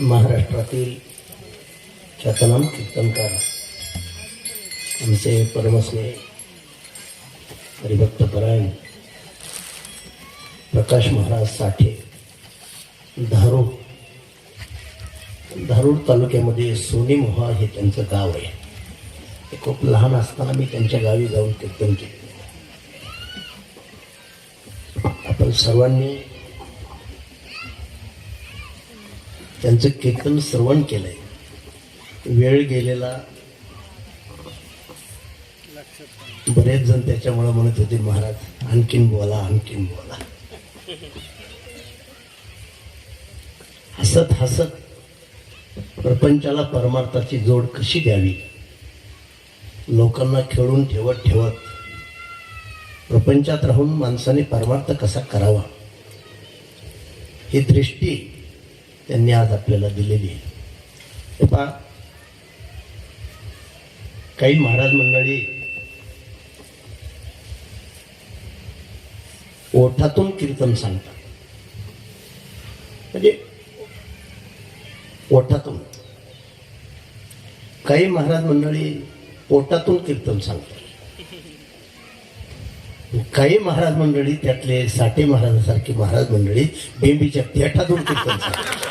महाराष्ट्रातील ख्यातनाम कीर्तनकार आमचे परमस्ने हरिभक्तपरायण प्रकाश महाराज साठे धारूर धारूर तालुक्यामध्ये सोनेमोहा हे त्यांचं गाव आहे. ते खूप लहान असताना मी त्यांच्या गावी जाऊन कीर्तन केले. आपण सर्वांनी त्यांचं कीर्तन श्रवण केलंय. वेळ गेलेला बरेच जण त्याच्यामुळे म्हणत होते महाराज आणखीन बोला आणखीन बोला. हसत हसत प्रपंचाला परमार्थाची जोड कशी द्यावी? लोकांना खेळून ठेवत ठेवत प्रपंचात राहून माणसाने परमार्थ कसा करावा? ही दृष्टी त्यांनी आज आपल्याला दिलेली आहे. पहा. काही महाराज मंडळी ओठातून कीर्तन सांगतात. म्हणजे ओठातून. काही महाराज मंडळी पोटातून कीर्तन सांगतात. काही महाराज मंडळी त्यातले साठे महाराजांसारखी महाराज मंडळी बेंबीच्या पेठातून कीर्तन सांगतात.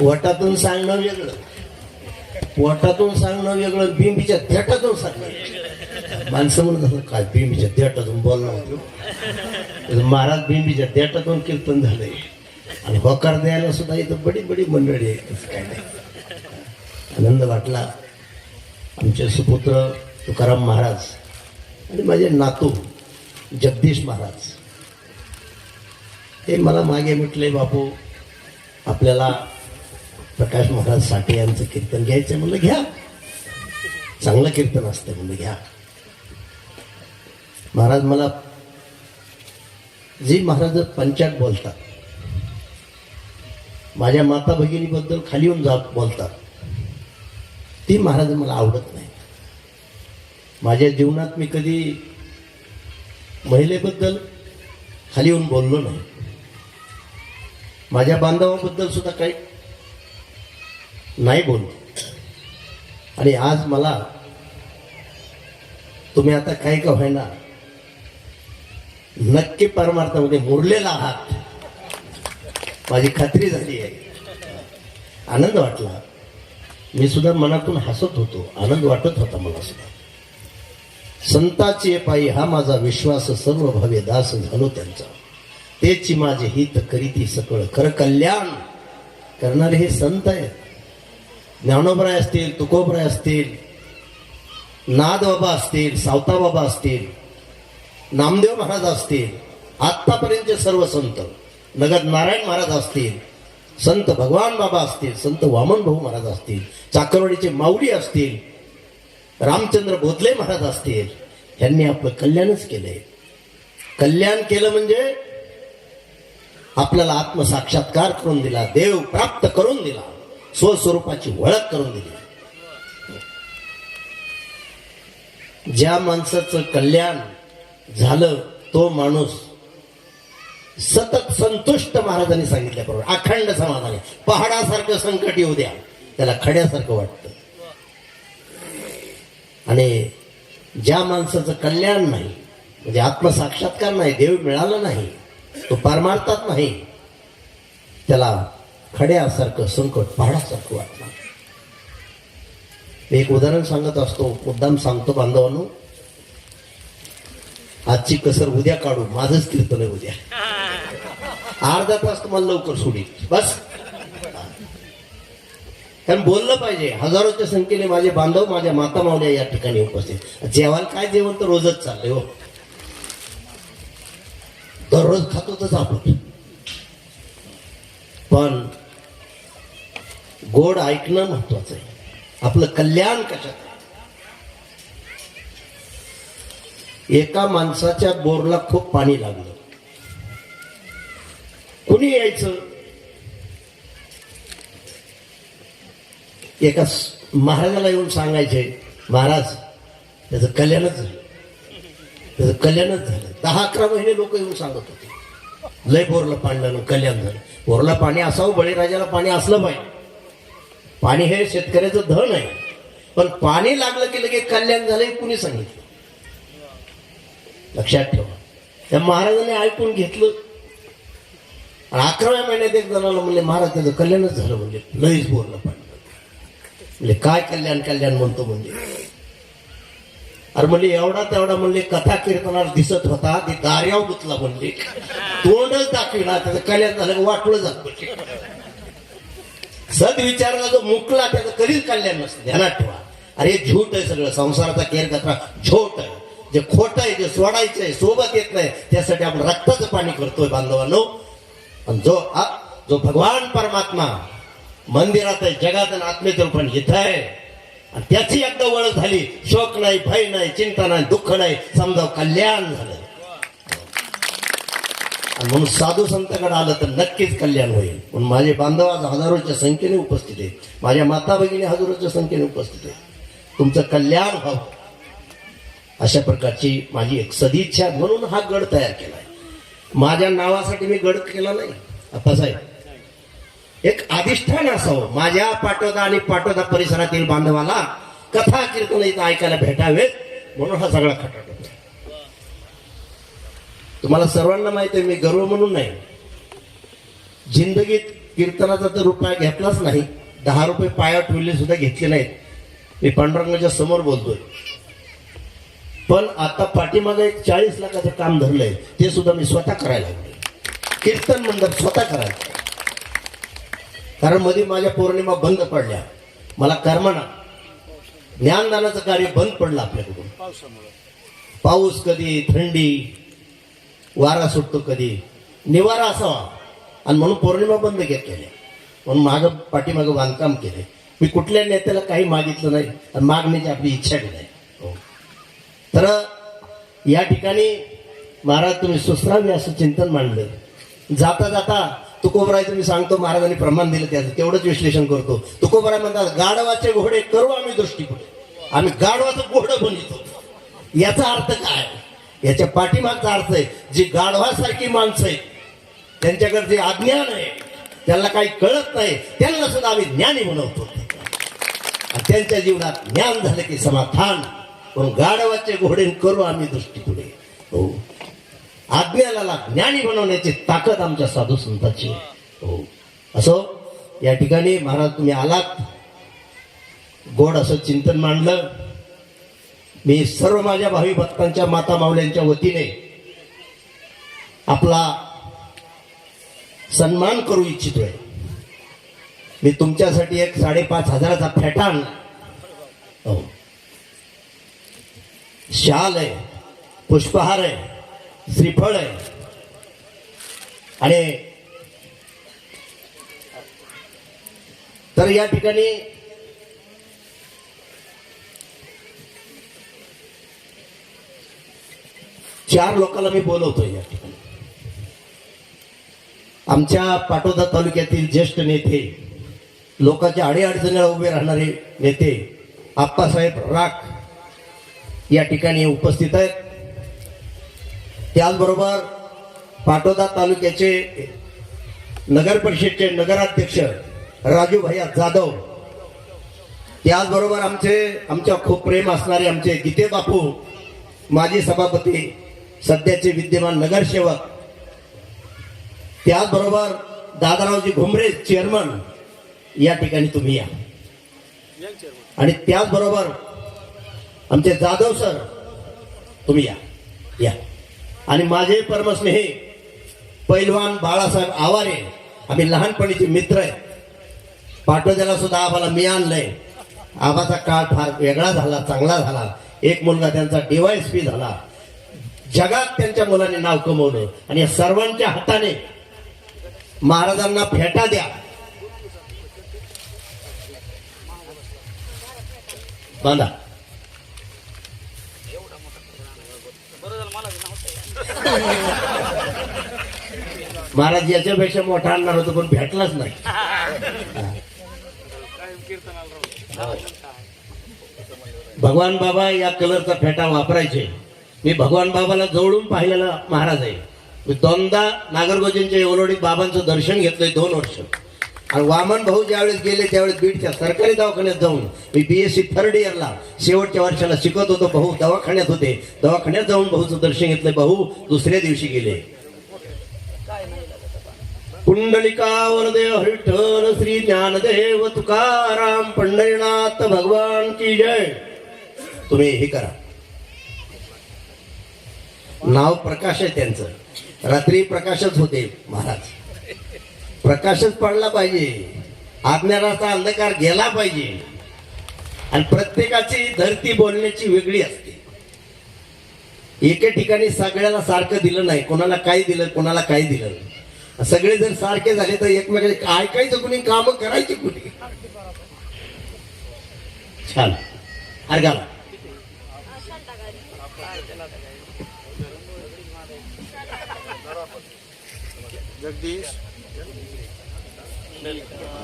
वटातून सांगणं वेगळं. पोटातून सांगणं वेगळं बिंबीच्या थेटातून सांगणं माणसं म्हणत काय बिंबीच्या थेटातून बोलणं होतो? महाराज बिंबीच्या थेटातून कीर्तन झालंय. आणि होकार द्यायला सुद्धा इथं बडी बडी मंडळी आहे तसं काय नाही. आनंद वाटला. आमचे सुपुत्र तुकाराम महाराज आणि माझे नातू जगदीश महाराज. हे मला मागे म्हटले बापू आपल्याला प्रकाश महाराज साठे यांचं कीर्तन घ्यायचं म्हणलं घ्या. चांगलं कीर्तन असतं म्हणलं घ्या. महाराज मला जी महाराज पंचाट बोलतात माझ्या माता भगिनीबद्दल खाली येऊन जा बोलतात ती महाराज मला आवडत नाही माझ्या जीवनात मी कधी महिलेबद्दल खाली येऊन बोललो नाही. माझ्या बांधवाबद्दल सुद्धा काही नाही बोललो. आणि आज मला तुम्ही आता काही का व्हायना नक्की परमार्थामध्ये मुरलेला आहात. माझी खात्री झाली आहे. आनंद वाटला. मी सुद्धा मनातून हसत होतो. आनंद वाटत होता मला सुद्धा. संताचे पायी हा माझा विश्वास सर्व भावे दास झालो त्यांचा. तेची माझे हित करीती सकळ. खरं कल्याण करणारे हे संत आहेत. ज्ञानोबराय असतील तुकोबराय असतील नाद बाबा असतील सावता बाबा असतील नामदेव महाराज असतील आत्तापर्यंतचे सर्व संत नगद नारायण महाराज असतील संत भगवान बाबा असतील संत वामन भाऊ महाराज असतील चाकरवाडीचे माऊली असतील रामचंद्र बोधले महाराज असतील यांनी आपलं कल्याणच केलंय. कल्याण केलं म्हणजे आपल्याला आत्मसाक्षात्कार करून दिला देव प्राप्त करून दिला स्वस्वरूपाची ओळख करून दिली. ज्या माणसाचं कल्याण झालं तो माणूस सतत संतुष्ट महाराजांनी सांगितल्याबरोबर अखंड समाधानी पहाडासारखं संकट येऊ द्या त्याला खड्यासारखं वाटतं. आणि ज्या माणसाचं कल्याण नाही म्हणजे आत्मसाक्षात्कार नाही देव मिळाला नाही तो परमार्थात नाही. त्याला खड्यासारखं संकट पहाडासारखं वाटणार मी एक उदाहरण सांगत असतो मुद्दाम सांगतो बांधवांनो. आजची कसर उद्या काढू माझंच कीर्तन आहे उद्या. अर्धा तास तुम्हाला लवकर सोडी बस. कारण बोललं पाहिजे हजारोच्या संख्येने माझे बांधव माझ्या माता मावल्या या ठिकाणी उपस्थित. जेवायला काय जेवण तर रोजच चाललंय हो. दररोज खातोच आपण पण गोड ऐकणं महत्वाचं आहे. आपलं कल्याण कशात? एका माणसाच्या बोरला खूप पाणी लागलं. कुणी यायचं? एका महाराजाला येऊन सांगायचे महाराज त्याचं कल्याणच झालं. त्याचं कल्याणच झालं. दहा अकरा महिने लोक येऊन सांगत होते. लय बोरला पाणलं कल्याण झालं. बोरला पाणी असावं बळीराजाला पाणी असलं पाहिजे. पाणी हे शेतकऱ्याचं धन आहे. पण पाणी लागलं की लगेच कल्याण झालं हे कुणी सांगितलं? लक्षात ठेवा. त्या महाराजांनी ऐकून घेतलं. आणि अकराव्या महिन्यात एक जणाला म्हणले महाराज त्याचं कल्याणच झालं म्हणजे लईच बोललं पाणी म्हणजे काय कल्याण कल्याण म्हणतो म्हणजे अरे म्हणले एवढा तेवढा म्हणले कथा कीर्तनाला दिसत होता ते दार्याव गुतला म्हणले. तोंडच दाखविना त्याचं कल्याण झालं वाटलं जात म्हणजे जो मुकला त्याचं कधीच कल्याण नसतं ध्यानात ठेवा. अरे झूट आहे सगळं संसाराचा केर कचरा झोट आहे. जे खोट आहे जे सोडायचं आहे सोबत येत नाही त्यासाठी आपण रक्ताचं पाणी करतोय बांधवांनो. आणि जो आ- जो भगवान परमात्मा मंदिरात आहे जगात आणि आत्मेत पण इथं आहे त्याची एकदा ओळख झाली. शोक नाही भय नाही चिंता नाही दुःख नाही. समजा कल्याण झालं. आणि म्हणून साधू संतांकडे आलं तर नक्कीच कल्याण होईल. म्हणून माझे बांधव आज हजारोच्या संख्येने उपस्थित आहेत. माझ्या माता भगिनी हजारोच्या संख्येने उपस्थित आहेत. तुमचं कल्याण व्हावं. अशा प्रकारची माझी एक सदिच्छा म्हणून हा गड तयार केला आहे माझ्या नावासाठी मी गड केला नाही. आप्पासाहेब एक अधिष्ठान असावं. माझ्या पाटोदा आणि पाटोदा परिसरातील बांधवाला कथा कीर्तन इथं ऐकायला भेटावेत म्हणून हा सगळा खटाट होता तुम्हाला सर्वांना माहिती आहे मी गर्व म्हणून नाही. जिंदगीत कीर्तनाचा तर रुपया घेतलाच नाही दहा रुपये पाया ठेवले सुद्धा घेतले नाहीत. मी पांडुरंगाच्या समोर बोलतोय. पण आता पाठीमागे एक चाळीस लाखाचं काम धरलंय ते सुद्धा मी स्वतः करायला लागलो कीर्तन मंडप स्वतः करायला कारण मध्ये माझ्या पौर्णिमा बंद पडल्या. मला कर्मना ज्ञानदानाचं कार्य बंद पडलं आपल्याकडून. पाऊस कधी थंडी वारा सुटतो कधी निवारा असावा. आणि म्हणून पौर्णिमा बंद घेत म्हणून मागं पाठीमागं बांधकाम केले. मी कुठल्या नेत्याला काही मागितलं नाही आणि मागण्याची म्हणजे आपली इच्छा बी नाही. हो. तर या ठिकाणी महाराज तुम्ही सुसरावे असं चिंतन मांडलं. जाता जाता तुकोबरायचं मी सांगतो महाराजांनी प्रमाण दिलं त्याचं. तेवढंच विश्लेषण करतो. तुकोबराय म्हणतात गाढवाचे घोडे करू आम्ही दृष्टीपुढे. आम्ही गाढवाचं घोडं बनवतो. याचा अर्थ काय? याच्या पाठीमागचा अर्थ आहे जी गाढवासारखी माणसं आहेत त्यांच्याकडे जे अज्ञान आहे त्यांना काही कळत नाही त्यांना सुद्धा आम्ही ज्ञानी बनवतो. त्यांच्या जीवनात ज्ञान झालं की समाधान. पण गाढवाचे घोडे करू आम्ही दृष्टीपुढे. हो. आज्ञानाला ज्ञानी बनवण्याची ताकद आमच्या साधू संतांची हो. असो या ठिकाणी महाराज तुम्ही आलात. गोड असं चिंतन मांडलं. मी सर्व माझ्या भावी भक्तांच्या माता मावल्यांच्या वतीने आपला सन्मान करू इच्छितोय. मी तुमच्यासाठी एक साडेपाच हजाराचा फेटा आणला. हो. शाल आहे पुष्पहार आहे. श्रीफळ आहे. आणि तर या ठिकाणी चार लोकांना मी बोलवतोय या ठिकाणी. आमच्या पाटोदा तालुक्यातील ज्येष्ठ नेते लोकांच्या अडीअडचणीला उभे राहणारे नेते आप्पासाहेब राख या ठिकाणी उपस्थित आहेत. त्याचबरोबर पाटोदा तालुक्याचे नगर परिषदचे नगराध्यक्ष राजू भैया जाधव त्याचबरोबर आमचे आमच्या खूप प्रेम असणारे आमचे गीते बापू माजी सभापती सध्याचे विद्यमान नगरसेवक त्याचबरोबर दादारावजी घुमरे चेअरमन या ठिकाणी तुम्ही या. आणि त्याचबरोबर आमचे जाधव सर तुम्ही या. या. आणि माझे परमस्नेही पैलवान बाळासाहेब आवारे आम्ही लहानपणीचे मित्र आहे पाटोद्याला सुद्धा आम्हाला मी आणलंय. आबाचा काळ फार वेगळा झाला चांगला झाला. एक मुलगा त्यांचा डीवायएसपी झाला. जगात त्यांच्या मुलाने नाव कमवलं आणि या सर्वांच्या हाताने महाराजांना फेटा द्या. बांधा. महाराज याच्यापेक्षा मोठा आणणार होतो पण भेटलाच नाही. भगवान बाबा या कलरचा फेटा वापरायचे. मी भगवान बाबाला जवळून पाहिलेला महाराज आहे. मी दोनदा नागरगोजींच्या येवलोडीत बाबांचं दर्शन घेतलंय दोन वर्ष. आणि वामन भाऊ ज्यावेळेस गेले त्यावेळेस बीडच्या सरकारी दवाखान्यात जाऊन मी बी एस सी थर्ड इयरला शेवटच्या वर्षाला शिकत होतो. भाऊ दवाखान्यात होते. दवाखान्यात जाऊन भाऊचं दर्शन घेतलंय भाऊ दुसऱ्या दिवशी गेले. कुंडलिका वरदेव हरिठल श्री ज्ञानदेव तुकाराम पंढरीनाथ भगवान की जय. तुम्ही हे करा. नाव प्रकाश आहे त्यांचं. रात्री प्रकाशच होते महाराज. प्रकाशच पडला पाहिजे. आज्ञानाचा अंधकार गेला पाहिजे. आणि प्रत्येकाची धरती बोलण्याची वेगळी असते. एके ठिकाणी सगळ्याला सारखं दिलं नाही. कोणाला काय दिलं कोणाला काय दिलं सगळे जर सारखे झाले तर एकमेकांचे ऐकायचं कुणी काम करायची कुठे छान. अर्गाला जगदीश. Thank you.